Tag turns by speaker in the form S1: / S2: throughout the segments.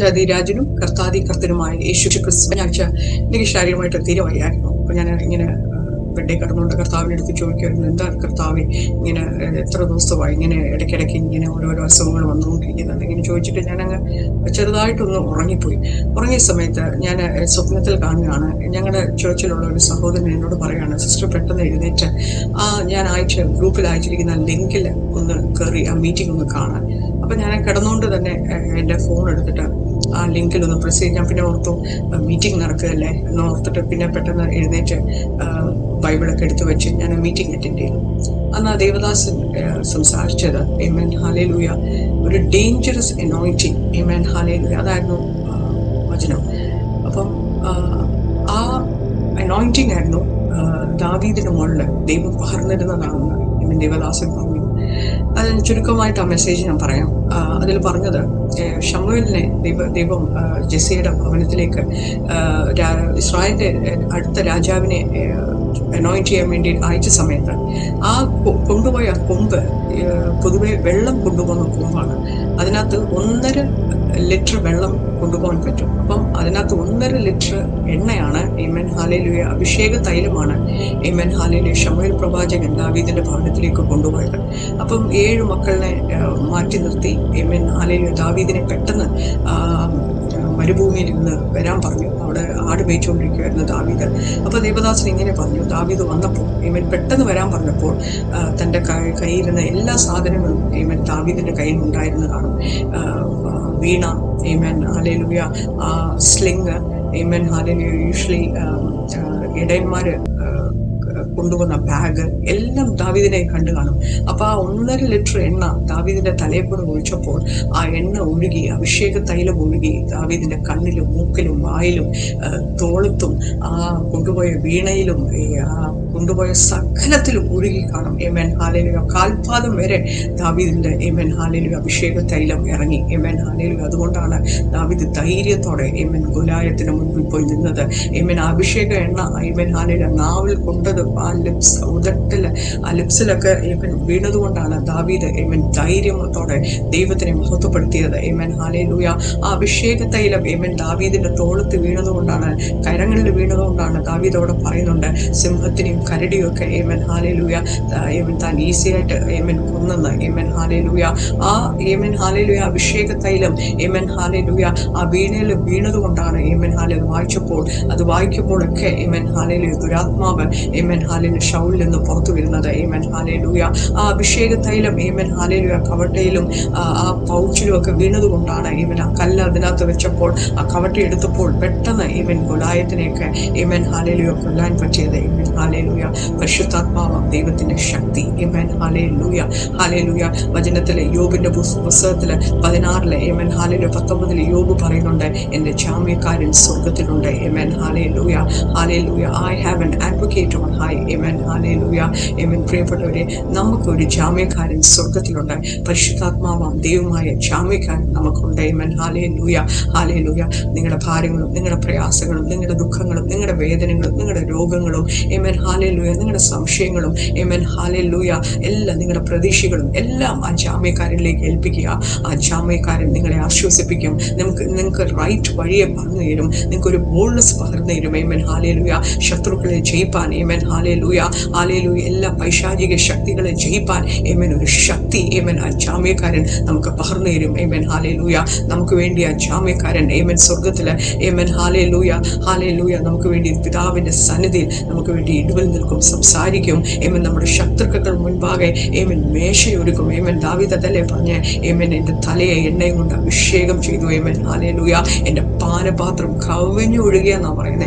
S1: ജാതിരാജനും കർത്താതി കർത്തനുമായ യേശു ക്രിസ്തു. ഞാഴ്ച എനിക്ക് ശാരീരികമായിട്ട് തീരെ വയ്യായിരുന്നു അപ്പൊ ഞാൻ ഇങ്ങനെ ബെഡേ കിടന്നുകൊണ്ട് കർത്താവിനെ എടുത്ത് ചോദിക്കുമായിരുന്നു എന്താ കർത്താവ് ഇങ്ങനെ എത്ര ദിവസമായി ഇങ്ങനെ ഇടയ്ക്കിടയ്ക്ക് ഇങ്ങനെ ഓരോരോ അസുഖങ്ങൾ വന്നുകൊണ്ടിരിക്കുന്നുണ്ട് ഇങ്ങനെ ചോദിച്ചിട്ട് ഞാൻ അങ്ങ് ചെറുതായിട്ടൊന്ന് ഉറങ്ങിപ്പോയി. ഉറങ്ങിയ സമയത്ത് ഞാൻ സ്വപ്നത്തിൽ കാണുകയാണ്. ഞങ്ങളുടെ ചേർച്ചിലുള്ള ഒരു സഹോദരൻ എന്നോട് പറയാണ് സിസ്റ്റർ പെട്ടെന്ന് എഴുന്നേറ്റ്. ആ ഞാൻ അയച്ച ഗ്രൂപ്പിൽ അയച്ചിരിക്കുന്ന ലിങ്കിൽ ഒന്ന് കയറി ആ മീറ്റിംഗ് ഒന്ന് കാണാൻ. അപ്പൊ ഞാൻ കിടന്നുകൊണ്ട് തന്നെ എന്റെ ഫോൺ എടുത്തിട്ട് ആ ലിങ്കിൽ ഒന്ന് പ്രസ് ചെയ്ത് ഞാൻ പിന്നെ ഓർത്തു മീറ്റിംഗ് നടക്കുകയല്ലേ? എന്ന് ഓർത്തിട്ട് പിന്നെ പെട്ടെന്ന് എഴുന്നേറ്റ് ബൈബിളൊക്കെ എടുത്തു വെച്ച് ഞാൻ മീറ്റിംഗ് അറ്റൻഡ് ചെയ്തു. അന്ന് ആ ദേവദാസൻ സംസാരിച്ചത് എമൻ ഹാലേലൂയ ഒരു ഡേഞ്ചറസ് എനോയിറ്റിംഗ് എമൻ ഹാലേലൂയ അതായിരുന്നു വചനം. അപ്പം ആ, അനോയിന്റിംഗ് ആയിരുന്നു ദാവീദിന് മുകളിൽ ദൈവം പകർന്നിരുന്നതാണെന്ന് എമൻ ദേവദാസൻ പറഞ്ഞു. അത് ചുരുക്കമായിട്ട് ആ മെസ്സേജ് ഞാൻ പറയാം. അതിൽ പറഞ്ഞത് ഷമുവലിനെ ദൈവ ദൈവം ജെസിയുടെ ഭവനത്തിലേക്ക് ഇസ്രായേലിന്റെ അടുത്ത രാജാവിനെ അനോയിന്റ് ചെയ്യാൻ വേണ്ടി അയച്ച സമയത്ത് ആ കൊണ്ടുപോയ കൊമ്പ് പൊതുവെ വെള്ളം കൊണ്ടുപോകുന്ന കൊമ്പാണ്. അതിനകത്ത് ഒന്നര ലിറ്റർ വെള്ളം കൊണ്ടുപോകാൻ പറ്റും. അപ്പം അതിനകത്ത് ഒന്നര ലിറ്റർ എണ്ണയാണ് എമൻ ഹാലയിലെ അഭിഷേക തൈലമാണ് എമൻ ഹാലയിലെ ഷമുവേൽ പ്രവാചകൻ ദാവീദിന്റെ ഭവനത്തിലേക്ക് കൊണ്ടുപോയത്. അപ്പം ഏഴ് മക്കളെ മാറ്റി നിർത്തി. എമൻ ഹാലയിലെ ദാവീദിനെ പെട്ടെന്ന് ആ, മരുഭൂമിയിൽ നിന്ന് വരാൻ പറഞ്ഞു. അവിടെ ആട് മേയിച്ചുകൊണ്ടിരിക്കുകയായിരുന്നു ദാവീദ്. അപ്പോൾ ദേവദാസൻ ഇങ്ങനെ പറഞ്ഞു ദാവീദ് വന്നപ്പോൾ ഇവൻ പെട്ടെന്ന് വരാൻ പറഞ്ഞപ്പോൾ തന്റെ തന്റെ കൈ- കയ്യിരുന്ന എല്ലാ സാധനങ്ങളും ഇവൻ ദാവീദിന്റെ കയ്യിൽ ഉണ്ടായിരുന്നതാണ്. ആ, ആ, വീണ amen hallelujah sling amen hallelujah usually ഇടയന്മാർ ആ, കൊണ്ടുവന്ന ബാഗ് എല്ലാം ദാവീദിനെ കണ്ടു കാണും. അപ്പൊ ആ ഒന്നര ലിറ്റർ എണ്ണ ദാവീദിന്റെ തലയെക്കൂടെ ഒഴിച്ചപ്പോൾ ആ എണ്ണ ഒഴുകി അഭിഷേക തൈലം ഒഴുകി ദാവീദിന്റെ കണ്ണിലും മൂക്കിലും വായിലും തോളത്തും ആ കൊണ്ടുപോയ വീണയിലും ആ കൊണ്ടുപോയ സകലത്തിലും ഒഴുകി കാണും. എമൻ ഹാലേലുക കാൽപാദം വരെ ദാവീദിന്റെ എമൻ ഹാലേലുക അഭിഷേക തൈലം ഇറങ്ങി. എമൻ ഹാലേലുക അതുകൊണ്ടാണ് ദാവീദ് ധൈര്യത്തോടെ എമൻ ഗുലായത്തിന് മുൻപിൽ പോയി നിന്നത്. എമൻ അഭിഷേക എണ്ണ എമൻ ഹാലയുടെ നാവിൽ കൊണ്ടത് ആ ലിപ്സ് ഉദട്ടിൽ ആ ലിപ്സിലൊക്കെ ഇവൻ വീണത് കൊണ്ടാണ് ദാവീദ് ഇവൻ ധൈര്യത്തോടെ ദൈവത്തിനെ മഹത്വപ്പെടുത്തിയത്. എമൻ ഹാലേലൂയ ആ അഭിഷേക തൈലം എമൻ ദാവീദിന്റെ തോളത്ത് വീണത് കൊണ്ടാണ് കരങ്ങളിൽ വീണതുകൊണ്ടാണ് കൊണ്ടാണ് ദാവീദ് അവിടെ പറയുന്നുണ്ട്. സിംഹത്തിനെയും കരടിയും ഒക്കെ ഏമൻ ഹാലേലൂയ ഏമൻ താൻ ഈസിയായിട്ട് ഏമൻ കൊന്നെന്ന്. ഏമൻ ഹാലേലൂയ ആ ഏമൻ ഹാലേലൂയ അഭിഷേക തൈലം ഏമൻ ഹാലേലൂയ ആ വീണയിൽ വീണത് കൊണ്ടാണ് ഏമൻ ഹാലേ വായിച്ചപ്പോൾ അത് വായിക്കുമ്പോഴൊക്കെ ഏമൻ ഹാലേലൂയ ദുരാത്മാവ് ഏമൻ ഹാലേലു ഷൗലിൽ നിന്ന് പുറത്തു വരുന്നത് ഏമൻ ഹാലയിലൂയ ആ അഭിഷേക തൈലം ഏമൻ ഹാലയിലൂയ കവട്ടയിലും ആ പൗച്ചിലും ഒക്കെ വീണതുകൊണ്ടാണ് ഏമൻ ആ കല്ല് അതിനകത്ത് വെച്ചപ്പോൾ ആ കവട്ട എടുത്തപ്പോൾ പെട്ടെന്ന് ഏമൻ ഗുലായത്തിനെയൊക്കെ ഏമൻ ഹാലയിലൂയ കൊല്ലാൻ പറ്റിയത്. ഏമൻ ഹാലയിലൂയ പരിശുദ്ധാത്മാവ ദൈവത്തിന്റെ ശക്തി. ഏമൻ ഹാലയിലൂയ ഹാലയിലൂയ വചനത്തിലെ യോബിന്റെ പുസ്- പുസ്തകത്തിൽ പതിനാറിലെ ഏമൻ ഹാലയിലൂയ പത്തൊമ്പതിൽ യോബ് പറയുന്നുണ്ട് എന്റെ ജാമ്യക്കാരൻ സ്വർഗത്തിലുണ്ട് amen hallelujah hallelujah I have an advocate on high amen hallelujah amen പ്രിയപ്പെട്ടവരെ നമുക്കൊരു ജാമ്യക്കാരൻ സ്വർഗത്തിലുണ്ട് പരിശുദ്ധാത്മാവാം ദൈവമായ ജാമ്യക്കാരൻ നമുക്കുണ്ട്. ഏമൻ ഹാലേലൂയ ഹാലേലൂയ നിങ്ങളുടെ ഭാരങ്ങളും നിങ്ങളുടെ പ്രയാസങ്ങളും നിങ്ങളുടെ ദുഃഖങ്ങളും നിങ്ങളുടെ വേദനകളും നിങ്ങളുടെ രോഗങ്ങളും ഏമൻ ഹാലേലൂയ നിങ്ങളുടെ സംശയങ്ങളും ഏമൻ ഹാലേലൂയ എല്ലാം നിങ്ങളുടെ പ്രതീക്ഷകളും എല്ലാം ആ ജാമ്യക്കാരനിലേക്ക് ഏൽപ്പിക്കുക. ആ ജാമ്യക്കാരൻ നിങ്ങളെ ആശ്വസിപ്പിക്കും. നമുക്ക് നിങ്ങൾക്ക് റൈറ്റ് വഴിയെ പറഞ്ഞു തരും. നിങ്ങൾക്ക് ഒരു ബോൾഡ്നെസ് പകർന്നു തരും. ഏമൻ ഹാലേലൂയ ശത്രുക്കളെ ജയിപ്പാൻ. ഏമൻ ഹാലേലൂയ ഹാലേലൂയ എല്ലാ പൈശാചിക ശക്തികളെ ജയിപ്പാൻ ഏമൻ ഒരു ശക്തി ഏമൻ ആ ജാമ്യക്കാരൻ നമുക്ക് പകർന്നു തരും ഏമൻ ഹാലേലൂയ നമുക്ക് വേണ്ടി ആ ജാമ്യക്കാരൻ ഏമൻ സ്വർഗത്തിൽ ഏമൻ ഹാലേലൂയ ഹാലേലൂയ നമുക്ക് വേണ്ടി പിതാവിന്റെ സന്നിധിയിൽ നമുക്ക് വേണ്ടി ഇടുവൽ നിൽക്കും സംസാരിക്കും ഏമൻ നമ്മുടെ ശത്രുക്കൾ മുൻപാകെ ഏമൻ മേശയൊരുക്കും ഏമൻ ദാവിതല്ലേ പറഞ്ഞ് ഏമൻ എന്റെ തലയെ എണ്ണയും കൊണ്ട് അഭിഷേകം ചെയ്തു ഏമൻ ഹാലേലൂയ എന്റെ പാനപാത്രം കവിഞ്ഞു ഒഴുകിയെന്നാ പറയുന്നത്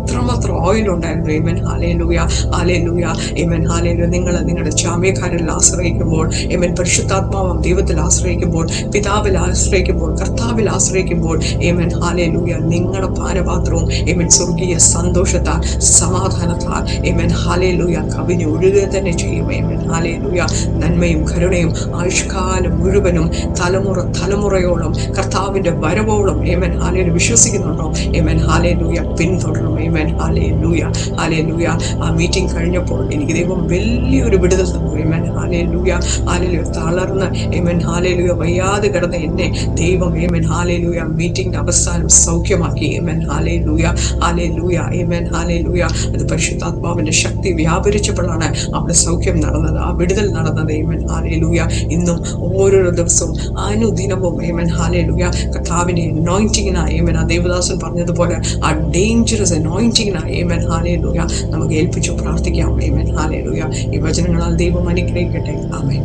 S1: അത്രമാത്രം ഓയിൽ ഉണ്ടായിരുന്നു ഏമൻ ഹാലേലൂയ ഹാലേലൂയ ഏമൻ ഹാലേലു നിങ്ങൾ നിങ്ങളുടെ ജാമ്യക്കാരിൽ ആശ്രയിക്കുമ്പോൾ ഏമൻ പരിശുദ്ധാത്മാവും ദൈവത്തിൽ ആശ്രയിക്കുമ്പോൾ പിതാവിൽ ആശ്രയിക്കുമ്പോൾ കർത്താവിൽ ആശ്രയിക്കുമ്പോൾ ഏമൻ ഹാലേലൂയ നിങ്ങളുടെ പാനപാത്രവും ഏമൻ സ്വർഗീയ സന്തോഷത്താൽ സമാധാനത്താൽ ഏമൻ ഹാലേലൂയ കവിഞ്ഞ് ഒഴുകുക തന്നെ ചെയ്യും ഏമൻ ഹാലേലൂയ നന്മയും കരുണയും ആയുഷ്കാലം മുഴുവനും തലമുറ തലമുറയോളം കർത്താവിന്റെ വരവോളം ഏമൻ ഹാലേലു വിശ്വസിക്കുന്നുണ്ടോ? ഏമൻ ഹാലേലൂയ പിന്തുടരണം ഏമൻ ഹാലേലൂയ ഹാലേലൂയ ആ മീറ്റിംഗ് കഴിഞ്ഞപ്പോൾ എനിക്ക് ദൈവം വലിയൊരു വിടുതൽ തന്നു. എമൻ ഹാലേ ലൂയ ഹാലേ തളർന്ന് എമൻ ഹാലേ ലൂയ വയ്യാതെ കിടന്ന എന്നെ ദൈവം എമൻ ഹാലേ ലൂയ മീറ്റിംഗിന്റെ അവസാനം സൗഖ്യമാക്കി. എമൻ ഹാലേ ലൂയ ഹാലേ ലൂയ ഏമൻ ഹാലേ ലൂയ അത് പരിശുദ്ധാത്മാവിന്റെ ശക്തി വ്യാപരിച്ചപ്പോഴാണ് അവിടെ സൗഖ്യം നടന്നത്. ആ വിടുതൽ നടന്നത് എമൻ ഹാലേ ലൂയ ഇന്നും ഓരോരോ ദിവസവും അനുദിനവും എമൻ ഹാലേ ലൂയ കർത്താവിന്റെ അനോയിന്റിങ്ങിനായി എമൻ ആ ദേവദാസൻ പറഞ്ഞതുപോലെ ആ ഡേഞ്ചറസ് അനോയിന്റിങ്ങിനായി എമൻ ഹാലേ ലൂയ നമുക്ക് ഏൽപ്പിച്ചു പ്രാർത്ഥിക്കാം ഏമൻ ഹാലേ ലൂയ ഈ വചനങ്ങളാൽ ദൈവം അനുഗ്രഹിക്കട്ടെ ആമേൻ